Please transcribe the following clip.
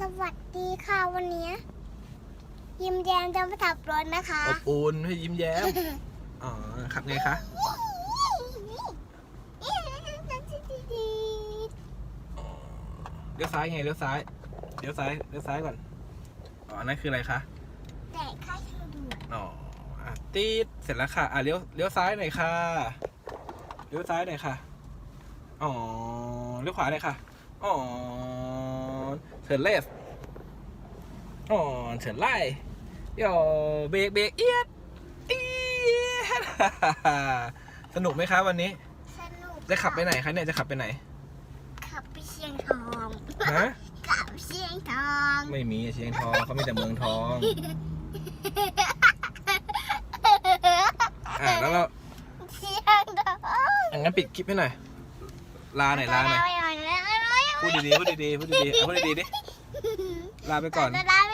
สวัสดีค่ะวันนี้ ยิ้มแย้มจะมาขับรถนะคะอบอุ่นให้ยิ้มแย้ม อ๋อขับไงคะ เลี้ยวซ้ายไงเลี้ยวซ้าย เลี้ยวซ้ายเลี้ยวซ้ายก่อน อ๋อ นั่นคืออะไรคะแต่ค่าทางด่วนอ๋ออะตีดเสร็จแล้วค่ะ อะเลี้ยวเลี้ยวซ้ายหน่อยค่ะ เลี้ยวซ้ายหน่อยค่ะ อ๋อ เลี้ยวขวาหน่อยค่ะ อ๋อ เถินเลฟอ๋อเถินไล่โยเบรกเบรกเอียดเอียดสนุกไหมคะวันนี้ สนุกจะขับไปไหนคะเนี่ยจะขับไปไหน ขับไปเชียงทองฮะขับเชียงทอง ไม่มีเชียงทองเขามีแต่เมืองทองอะแล้วเราเชียงทองอะงั้นปิดคลิปให้หน่อยลาหน่อยลาหน่อยไปหน่อยนะพูดดีๆพูดดีๆพูดดีๆเอาพูดดีๆดิ ลาไปก่อน ลาไป